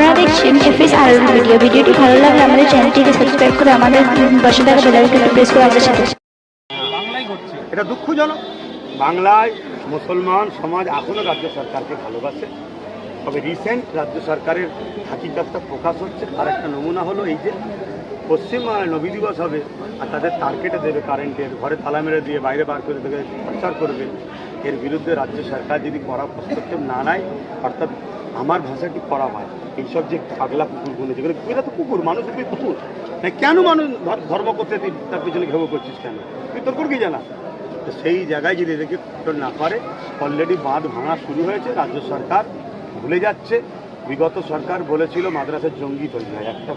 আপনারা দেখছেন এফএস আর ভিডিও ভিডিওটি ভালো লাগলে আমাদের চ্যানেলটিকে সাবস্ক্রাইব করে আমাদের পাশে থাকা বেল আইকনটি প্রেস করে আমাদের সাথে বাংলায় ঘটছে। এটা দুঃখজনক। বাংলায় মুসলমান সমাজ এখনও রাজ্য সরকারকে ভালোবাসে। তবে রিসেন্ট রাজ্য সরকারের হাকিকাতটা প্রকাশ হচ্ছে। আর একটা নমুনা হলো এই যে পশ্চিমবাংলায় নবী দিবস হবে আর তাদের তার কেটে দেবে কারেন্টের ঘরে তালা মেরে দিয়ে বাইরে বার করে দেবে প্রচার করবে। এর বিরুদ্ধে রাজ্য সরকার যদি কড়া হস্তক্ষেপ না নেয় অর্থাৎ আমার ভাষাটি করা হয়। এইসব যে পাগলা কুকুরগুলো যেগুলো, এরা তো কুকুর, মানুষ তুমি কুকুর। না কেন মানুষ ধর্ম করতে তুই তার পিছনে ঘেউ করছিস কেন? তুই তোর করবি জানা। তো সেই জায়গায় যদি এদেরকে না করে অলরেডি বাঁধ ভাঙা শুরু হয়েছে, রাজ্য সরকার ভুলে যাচ্ছে। বিগত সরকার বলেছিল মাদ্রাসার জঙ্গি তৈরি হয়, একটা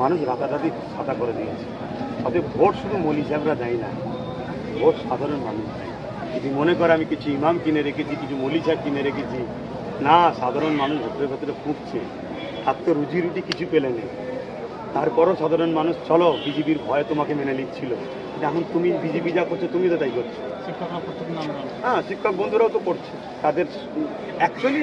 মানুষ রাতারাতি সাদা করে দিয়েছে। অতএব ভোট শুধু মলি সাহেবরা দেয় না, ভোট সাধারণ মানুষ দেয়। যদি মনে করে আমি কিছু ইমাম কিনে রেখেছি, কিছু মলি সাহেব কিনে রেখেছি না সাধারণ মানুষ ভেতরে ভেতরে ফুটছে তার তো রুজি রুটি কিছু পেলে নেই তারপরও সাধারণ মানুষ চলো বিজেপির ভয়ে তোমাকে মেনে নিচ্ছিল। এখন তুমি বিজেপি যা করছ তুমি তো তাই করছ। হ্যাঁ শিক্ষক বন্ধুরাও তো করছে। তাদের অ্যাকচুয়ালি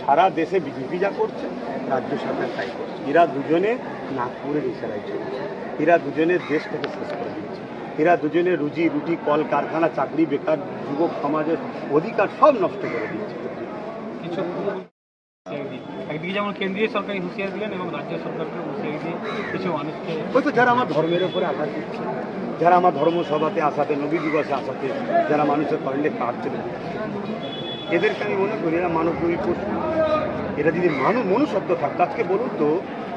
সারা দেশে বিজেপি যা করছে রাজ্য সরকার তাই করছে। এরা দুজনে নাগপুরের ইশারায় চলছে। এরা দুজনে দেশটাকে শেষ করে দিচ্ছে। এরা দুজনে রুজি রুটি কল কারখানা চাকরি বেকার যুবক সমাজের অধিকার সব নষ্ট করে দিচ্ছে। একদিকে যেমন কেন্দ্রীয় সরকারি দিলেন এবং রাজ্য সরকারকে যারা আমার ধর্মের উপরে যারা আমার আসাতে, নবী দিবসে আসাতে, যারা মানুষের কয়েন্টে কাটছে এদেরকে আমি মনে করি এরা মানবপ্রবী পশু যদি মানুষ মনুষ্যত্ব থাকতো, আজকে বলুন তো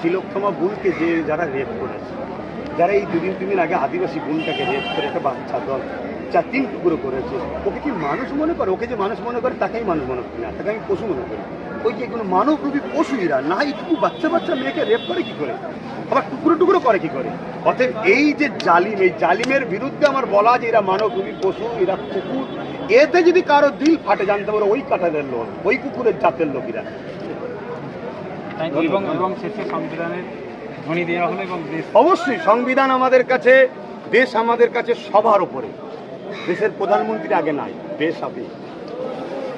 তিলোত্তমা বুলকে যে যারা রেপ করেছে যারা এই দুদিন তিন দিন আগে আদিবাসী বোনটাকে রেপ করে একটা বাচ্চা দল চার তিন টুকরো করেছে ওকে কি মানুষ মনে করে? ওকে যে মানুষ মনে করে তাকেই মানুষ মনে করি না তাকে আমি পশু মনে করি। ওই যে কোনো মানবরূপী পশু এরা না এইটুকু বাচ্চা বাচ্চা মেয়েকে রেপ করে কি করে? আবার টুকরো টুকরো করে কি করে? অতএব এই যে জালিম এই জালিমের বিরুদ্ধে আমার বলা যে এরা মানবরূপী পশু এরা কুকুর এতে যদি কারও দিল ফাটে জানতে পারো ওই কাটাদের লোক ওই কুকুরের জাতের লোকেরা। এবং এবং শেষে সংবিধানের অবশ্যই, সংবিধান আমাদের কাছে, দেশ আমাদের কাছে সবার উপরে। দেশের প্রধানমন্ত্রী আগে নাই, দেশ আগে।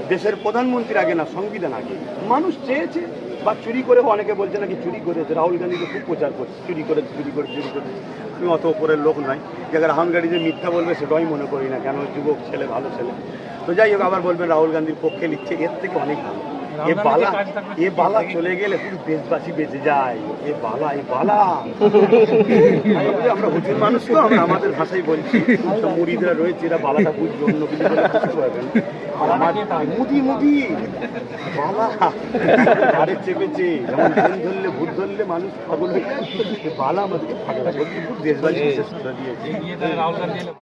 দেশের প্রধানমন্ত্রীর আগে না, সংবিধান আগে। মানুষ চেয়েছে, বা চুরি করে অনেকে বলছে নাকি চুরি করেছে। রাহুল গান্ধীকে খুব প্রচার করছে, চুরি করে চুরি করে চুরি করে আমি অত উপরের লোক নয় যাকে রাহুল গান্ধী যে মিথ্যা বলবে, সেটাই মনে করি না। কেন? যুবক ছেলে, ভালো ছেলে। তো যাই হোক, আবার বলবেন রাহুল গান্ধীর পক্ষে লিখছে, এর থেকে অনেক ভালো। এ বালা এ বালা চলে গেলে পুরো দেশবাসী বেঁচে যায়। এ বালা এ বালা। আমরা হুজুর মানুষ তো আমরা আমাদের ভাষায় বলছি। মুড়িদরা রয়েছে এরা বালাটা বুঝবে অন্য কিছু বুঝতে পারবেন আমার মুদি মুদি। বালা। আরে চেপেছে। যেমন ভুল ধরলে ভূত ধরলে মানুষ পাগল হয়ে বালা আমাদেরকে দেশবাসী বিশেষ করে দিয়েছে।